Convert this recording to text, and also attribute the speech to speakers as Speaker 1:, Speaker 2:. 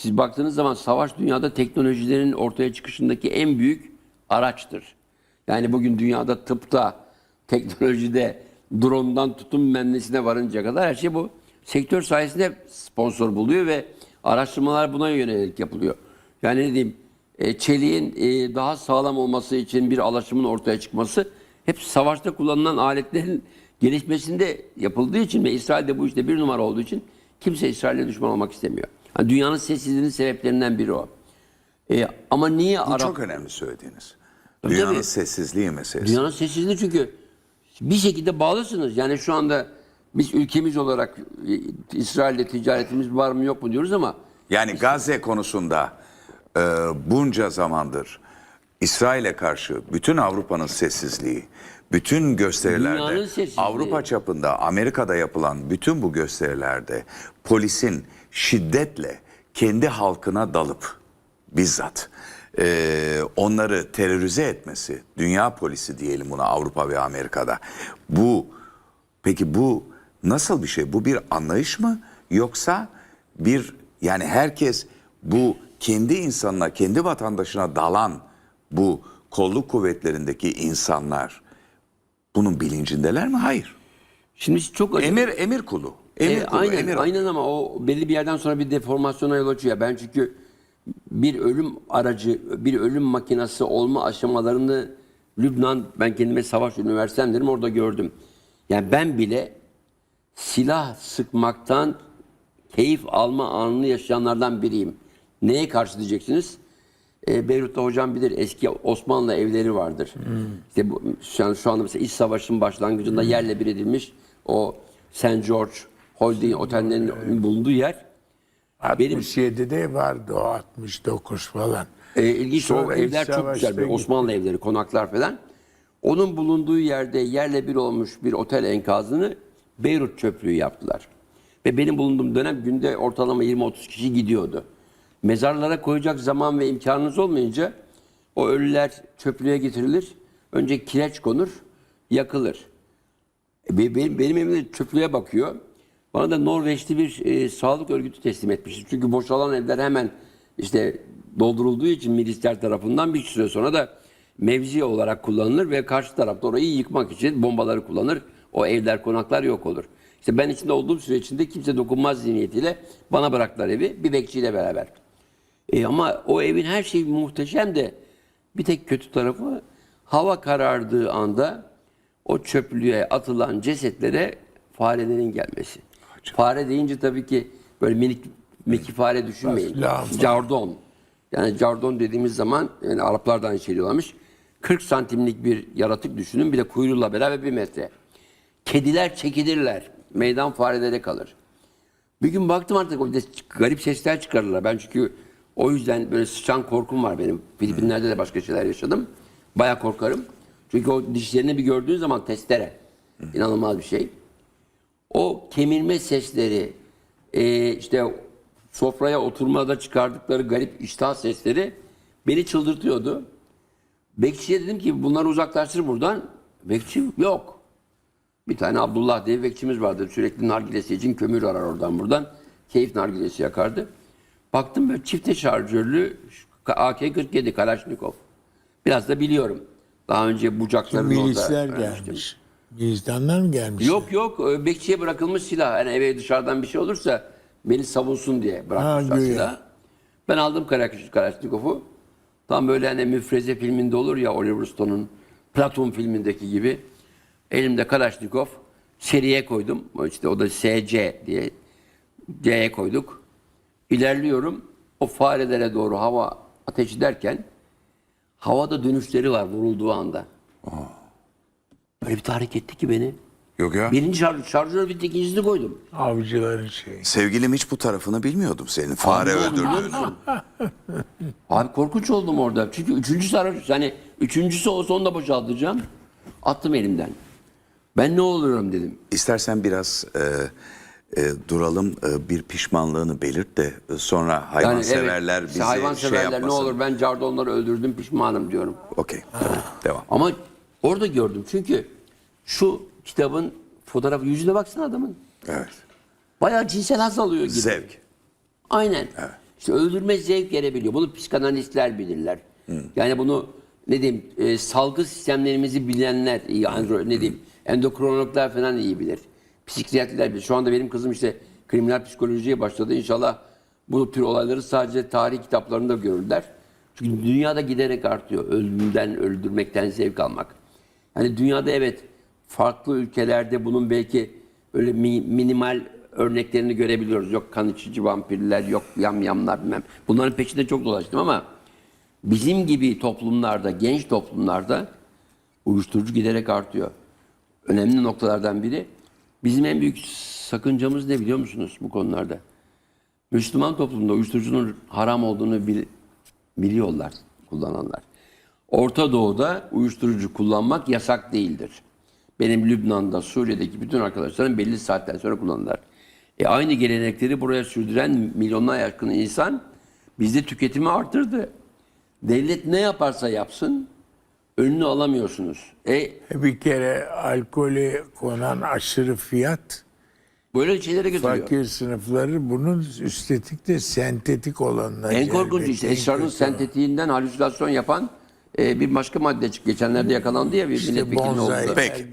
Speaker 1: siz baktığınız zaman savaş dünyada teknolojilerin ortaya çıkışındaki en büyük araçtır. Yani bugün dünyada tıpta, teknolojide, drone'dan tutun mühendisine varıncaya kadar her şey bu sektör sayesinde sponsor buluyor ve araştırmalar buna yönelik yapılıyor. Yani ne diyeyim, e, çeliğin e, daha sağlam olması için bir alaşımın ortaya çıkması hep savaşta kullanılan aletlerin gelişmesinde yapıldığı için ve İsrail'de bu işte bir numara olduğu için kimse İsrail'e düşman olmak istemiyor. Yani dünyanın sessizliğinin sebeplerinden biri o. E, ama niye
Speaker 2: Bu
Speaker 1: Arap...
Speaker 2: çok önemli söylediğiniz.
Speaker 1: Tabii,
Speaker 2: Dünyanın
Speaker 1: tabii.
Speaker 2: sessizliği meselesi.
Speaker 1: Dünyanın sessizliği çünkü bir şekilde bağlısınız. Yani şu anda biz ülkemiz olarak e, İsrail'le ticaretimiz var mı yok mu diyoruz ama
Speaker 2: Yani Gazze konusunda e, bunca zamandır İsrail'e karşı bütün Avrupa'nın sessizliği, bütün gösterilerde. Avrupa çapında Amerika'da yapılan bütün bu gösterilerde polisin şiddetle kendi halkına dalıp bizzat e, onları terörize etmesi, dünya polisi diyelim buna Avrupa ve Amerika'da. Bu peki bu nasıl bir şey? Bu bir anlayış mı yoksa bir yani herkes bu kendi insanına, kendi vatandaşına dalan bu kolluk kuvvetlerindeki insanlar bunun bilincindeler mi? Hayır.
Speaker 1: şimdi çok acı.
Speaker 2: Emir emir kulu. Emir
Speaker 1: E,
Speaker 2: kulu.
Speaker 1: aynen,
Speaker 2: emir
Speaker 1: aynen ama o belli bir yerden sonra bir deformasyona yol açıyor. Ben çünkü bir ölüm aracı, bir ölüm makinası olma aşamalarını Lübnan, ben kendime savaş üniversitem dedim orada gördüm. Yani ben bile silah sıkmaktan keyif alma anını yaşayanlardan biriyim. Neye karşı diyeceksiniz? E, Beyrut'ta hocam bilir eski Osmanlı evleri vardır. İşte bu, şu, an, şu anda mesela İç Savaş'ın başlangıcında yerle bir edilmiş o St. George Holding otellerinin bulunduğu yer. Benim-
Speaker 3: 67'de vardı o 69 falan.
Speaker 1: E, ilginç o
Speaker 3: Sonra iç
Speaker 1: evler çok
Speaker 3: savaşta
Speaker 1: güzel. Böyle
Speaker 3: gitti.
Speaker 1: Osmanlı evleri, konaklar falan. Onun bulunduğu yerde yerle bir olmuş bir otel enkazını Beyrut çöplüğü yaptılar. Ve benim bulunduğum dönem günde ortalama 20-30 kişi gidiyordu. Mezarlara koyacak zaman ve imkanınız olmayınca o ölüler çöplüğe getirilir. Önce kireç konur, yakılır. E, be- Benim, benim evimde çöplüğe bakıyor. Bana da Norveçli bir e, sağlık örgütü teslim etmişti. Çünkü boşalan evler hemen işte doldurulduğu için milisler tarafından bir süre sonra da mevzi olarak kullanılır ve karşı tarafta orayı yıkmak için bombaları kullanır. O evler, konaklar yok olur. İşte ben içinde olduğum süre içinde kimse dokunmaz zihniyetiyle bana bıraktılar evi bir bekçiyle beraber. E, ama o evin her şeyi muhteşem de bir tek kötü tarafı hava karardığı anda o çöplüğe atılan cesetlere farelerin gelmesi. Fare deyince tabii ki böyle minik miki fare düşünmeyin. Cardon. Yani cardon dediğimiz zaman yani Araplar da aynı şey diyorlarmış. 40 santimlik bir yaratık düşünün bir de kuyruğuyla beraber bir metre. Kediler çekilirler. Meydan farelere kalır. Bir gün baktım artık o garip sesler çıkarırlar. Ben çünkü o yüzden böyle sıçan korkum var benim. Filipinler'de de başka şeyler yaşadım. Baya korkarım. Çünkü o dişlerini bir gördüğün zaman testere. İnanılmaz bir şey. O kemirme sesleri, e, işte sofraya oturmada çıkardıkları garip iştah sesleri beni çıldırtıyordu. Bekçiye dedim ki bunları uzaklaştır buradan. Bekçi yok. Bir tane Abdullah diye bekçimiz vardı. Sürekli nargilesi için kömür arar oradan buradan. Keyif nargilesi yakardı. Baktım böyle çifte şarjörlü AK-47 Kalashnikov. Biraz da biliyorum. Daha önce bucakların
Speaker 3: Milisler
Speaker 1: orada ölmüştüm.
Speaker 3: gelmiş. Milistanlar mı gelmiş?
Speaker 1: Yok yok e, bekçiye bırakılmış silah. Yani eve dışarıdan bir şey olursa beni savunsun diye bırakmışlar
Speaker 3: Ha,
Speaker 1: silahı. Ben aldım Karakuş Kalashnikov'u. Tam böyle hani müfreze filminde olur ya Oliver Stone'un Platon filmindeki gibi. Elimde Kalashnikov seriye koydum. İşte o da SC diye C'ye koyduk. İlerliyorum. O farelere doğru hava ateş ederken havada dönüşleri var vurulduğu anda. Öyle bir tahrik etti ki beni.
Speaker 2: Yok ya.
Speaker 1: Birinci şarj, şarjör bitti, ikincisini koydum.
Speaker 3: Avcıların şeyi.
Speaker 2: Sevgilim hiç bu tarafını bilmiyordum senin. Fare
Speaker 1: Ne biliyor
Speaker 2: öldürdüğünü.
Speaker 1: Abi korkunç oldum orada. Çünkü üçüncü sarhoş, hani üçüncüsü olsa onu da boşaltacağım. Attım elimden. Ben ne olurum dedim.
Speaker 2: İstersen biraz e, e, duralım e, bir pişmanlığını belirt de e, sonra hayvanseverler
Speaker 1: evet,
Speaker 2: bizi
Speaker 1: hayvanseverler
Speaker 2: şey
Speaker 1: ne
Speaker 2: yapmasın.
Speaker 1: olur ben cardonları öldürdüm pişmanım diyorum.
Speaker 2: Okey. Tamam. Devam.
Speaker 1: Ama orada gördüm çünkü şu kitabın fotoğrafı yüzüne baksana adamın.
Speaker 2: Evet.
Speaker 1: Bayağı cinsel haz alıyor gibi.
Speaker 2: Zevk.
Speaker 1: Aynen. İşte öldürme zevk verebiliyor. Bunu psikanalistler bilirler. Yani bunu ne diyeyim e, salgı sistemlerimizi bilenler iyi andro, ne diyeyim endokrinologlar falan iyi bilir. Psikiyatrlar bilir. Şu anda benim kızım işte kriminal psikolojiye başladı. İnşallah bu tür olayları sadece tarih kitaplarında görürler. Çünkü dünyada giderek artıyor. Ölümden, öldürmekten zevk almak. Yani dünyada evet farklı ülkelerde bunun belki böyle mi- minimal örneklerini görebiliyoruz. Yok kan içici vampirler, yok yamyamlar bilmem. Bunların peşinde çok dolaştım ama bizim gibi toplumlarda, genç toplumlarda uyuşturucu giderek artıyor. Önemli noktalardan biri. Bizim en büyük sakıncamız ne biliyor musunuz bu konularda? Müslüman toplumda uyuşturucunun haram olduğunu bil- biliyorlar kullananlar. Orta Doğu'da uyuşturucu kullanmak yasak değildir. Benim Lübnan'da, Suriye'deki bütün arkadaşlarım belli saatten sonra kullanırlar. E aynı gelenekleri buraya sürdüren milyonlar yakın insan bizde tüketimi artırdı. Devlet ne yaparsa yapsın önünü alamıyorsunuz. E
Speaker 3: Bir kere alkole konan aşırı fiyat
Speaker 1: böyle şeylere götürüyor.
Speaker 3: fakir sınıfları bunun üstelik de sentetik olanlar.
Speaker 1: En korkunç işte esrarın sentetiğinden halüsinasyon yapan e, bir başka madde. Geçenlerde yakalandı ya bir
Speaker 3: İşte
Speaker 1: milletvekili oldu.
Speaker 2: Peki.